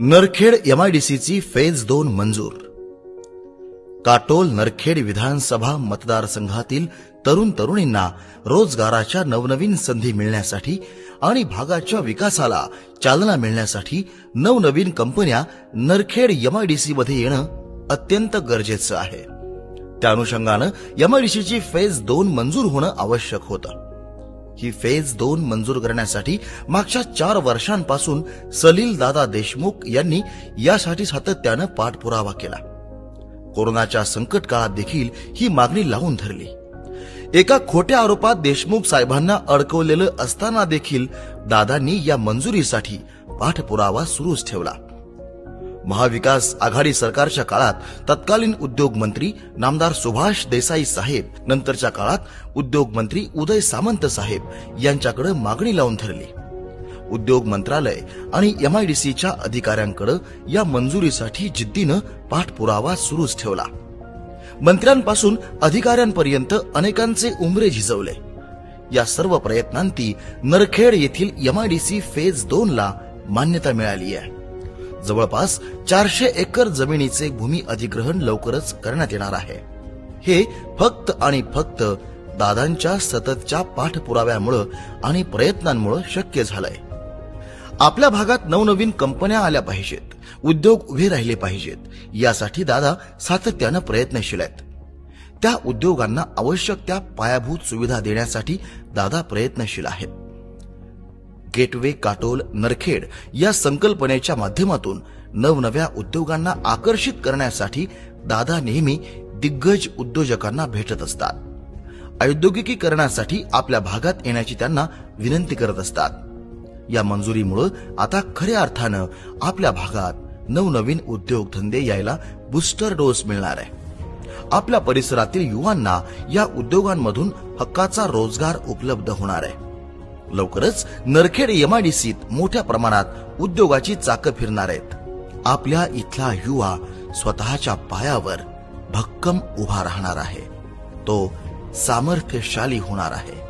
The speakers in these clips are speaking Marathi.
नरखेड एमआयडीसीची फेज दोन मंजूर. काटोल नरखेड विधानसभा मतदारसंघातील तरुण तरुणींना रोजगाराच्या नवनवीन संधी मिळण्यासाठी आणि भागाच्या विकासाला चालना मिळण्यासाठी नवनवीन कंपन्या नरखेड एमआयडीसी मध्ये येणं अत्यंत गरजेचं आहे. त्या अनुषंगानं एमआयडीसीची फेज दोन मंजूर होणं आवश्यक होतं. ही फेज दोन मंजूर करण्यासाठी मागच्या चार वर्षांपासून सलील दादा देशमुख यांनी यासाठी सातत्यानं पाठपुरावा केला. कोरोनाच्या संकट काळात देखील ही मागणी लावून धरली. एका खोट्या आरोपात देशमुख साहेबांना अडकवलेलं असताना देखील दादांनी या मंजुरीसाठी पाठपुरावा सुरूच ठेवला. महाविकास आघाडी सरकारच्या काळात तत्कालीन उद्योग मंत्री नामदार सुभाष देसाई साहेब नंतरच्या काळात उद्योग मंत्री उदय सामंत साहेब यांच्याकडे मागणी लावून धरली. उद्योग मंत्रालय आणि एमआयडीसीच्या अधिकाऱ्यांकडे या मंजुरीसाठी जिद्दीनं पाठपुरावा सुरूच ठेवला. मंत्र्यांपासून अधिकाऱ्यांपर्यंत अनेकांचे उमरे झिजवले. या सर्व प्रयत्नांती नरखेड येथील एमआयडीसी फेज दोन ला मान्यता मिळाली आहे. जवळपास चारशे एकर जमिनीचे भूमी अधिग्रहण लवकरच करण्यात येणार आहे. हे फक्त आणि फक्त दादांच्या सततच्या पाठपुराव्यामुळं आणि प्रयत्नांमुळे शक्य झालंय. आपल्या भागात नवनवीन कंपन्या आल्या पाहिजेत उद्योग उभे राहिले पाहिजेत यासाठी दादा सातत्यानं प्रयत्नशील आहेत. त्या उद्योगांना आवश्यक त्या पायाभूत सुविधा देण्यासाठी दादा प्रयत्नशील आहेत. गेटवे काटोल नरखेड या संकल्पनेच्या माध्यमातून नवनव्या उद्योगांना आकर्षित करण्यासाठी दादा नेहमी दिग्गज उद्योजकांना भेटत असतात. औद्योगिकीकरणासाठी आपल्या भागात येण्याची त्यांना विनंती करत असतात. या मंजुरीमुळे आता खऱ्या अर्थानं आपल्या भागात नवनवीन उद्योगधंदे यायला बुस्टर डोस मिळणार आहे. आपल्या परिसरातील युवांना या उद्योगांमधून हक्काचा रोजगार उपलब्ध होणार आहे. लवकरच नरखेड एमआयडीसीत मोठ्या प्रमाणात उद्योगाची चाकं फिरणार आहेत. आपल्या इथला युवा स्वतःच्या पायावर भक्कम उभा राहणार आहे. तो सामर्थ्यशाली होणार आहे.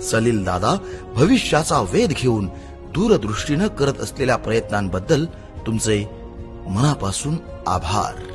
सलील दादा भविष्याचा वेध घेऊन दूरदृष्टीनं करत असलेल्या प्रयत्नांबद्दल तुमचे मनापासून आभार.